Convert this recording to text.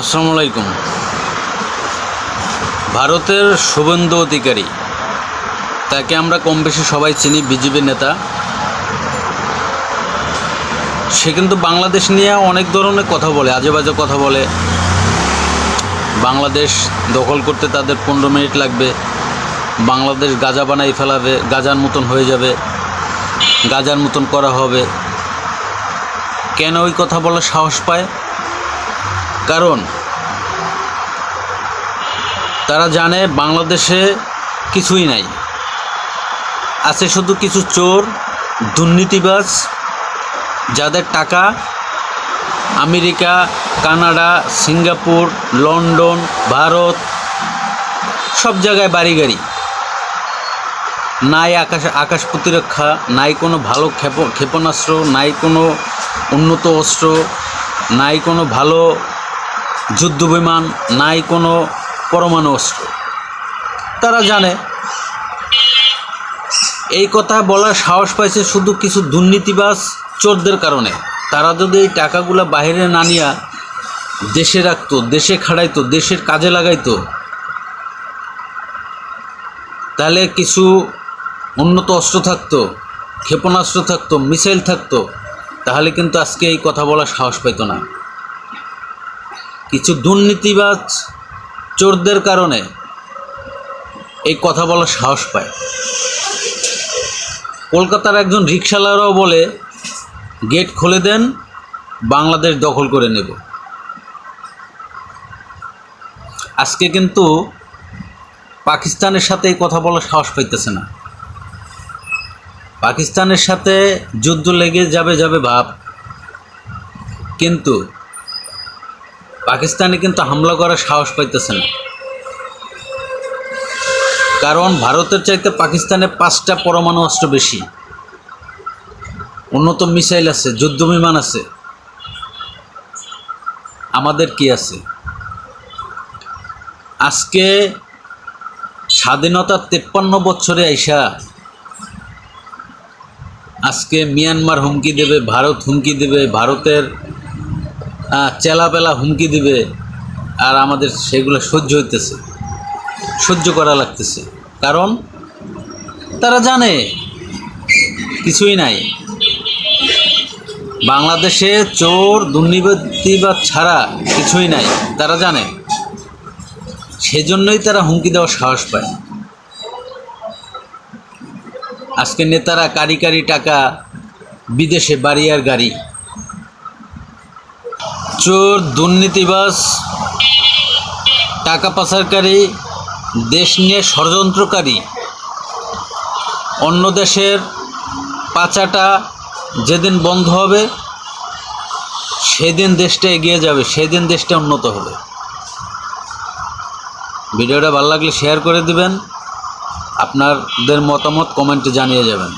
আসসালামু আলাইকুম। ভারতের শুভেন্দু অধিকারী, তাকে আমরা কম বেশি সবাই চিনি, বিজেপি নেতা। সে কিন্তু বাংলাদেশ নিয়ে অনেক ধরনের কথা বলে আজে বাজে কথা বলে। বাংলাদেশ দখল করতে তাদের পনেরো মিনিট লাগবে। বাংলাদেশ গাজা বানাই ফেলাবে, গাজার মতন হয়ে যাবে, গাজার মতন করা হবে। কেন ওই কথা বলার সাহস পায়? কারণ তারা জানে বাংলাদেশে কিছুই নাই। আছে শুধু কিছু চোর, দুর্নীতিবাজ, যাদের টাকা America, Canada, Singapore, London, Bharat, সব জায়গায় বাড়ি গাড়ি নাই আকাশ আকাশ প্রতিরক্ষা, নাই কোনো ভালো ক্ষেপ, ক্ষেপণাস্ত্র, নাই কোনো উন্নত অস্ত্র, নাই কোনো ভালো যুদ্ধ বিমান নাই কোনো পরমাণু অস্ত্র। তারা জানে, এই কথা বলার সাহস পাইছে শুধু কিছু দুর্নীতিবাজ চোরদের কারণে। তারা যদি এই টাকাগুলো বাইরে না নিয়া দেশে রাখতো, দেশে খাড়াইতো, দেশের কাজে লাগাইতো, তাহলে কিছু উন্নত অস্ত্র থাকতো, ক্ষেপণাস্ত্র থাকতো, মিসাইল থাকতো, তাহলে কিন্তু আজকে এই কথা বলার সাহস পাইতো না। কিছু দুর্নীতিবাজ চোরদের কারণে এই কথা বলার সাহস পায়। কলকাতার একজন রিক্সাওয়ালারাও বলে, গেট খুলে দেন, বাংলাদেশ দখল করে নেব। আজকে কিন্তু পাকিস্তানের সাথে এই কথা বলার সাহস পাইতেছে না। পাকিস্তানের সাথে যুদ্ধ লেগে যাবে যাবে ভাব, কিন্তু পাকিস্তানে কিন্তু হামলা করার সাহস পাইতেছে না। কারণ ভারতের চাইতে পাকিস্তানে পাঁচটা পরমাণু অস্ত্র বেশি। উন্নত মিসাইল আছে, যুদ্ধ বিমান আছে। আমাদের কি আছে? আজকে স্বাধীনতার তেপ্পান্ন বছরে আইসা আজকে মিয়ানমার হুমকি দেবে, ভারত হুমকি দেবে, ভারতের চেলাপেলা হুমকি দিবে আর আমাদের সেগুলো সহ্য হইতেছে, সহ্য করা লাগতেছে। কারণ তারা জানে কিছুই নাই। বাংলাদেশে চোর দুর্নীতিবাদ ছাড়া কিছুই নাই, তারা জানে। সেজন্যই তারা হুমকি দেওয়ার সাহস পায় আজকে নেতারা কারি কারি টাকা বিদেশে বাড়ি আর গাড়ি চোর দুর্নীতিবাজ, টাকা পাচারকারী, দেশ নিয়ে ষড়যন্ত্রকারী। অন্য দেশের পাচাটা যেদিন বন্ধ হবে, সেদিন দেশটা এগিয়ে যাবে, সেদিন দেশটা উন্নত হবে। ভিডিওটা ভালো লাগলে শেয়ার করে দিবেন, আপনাদের মতামত কমেন্টে জানিয়ে যাবেন।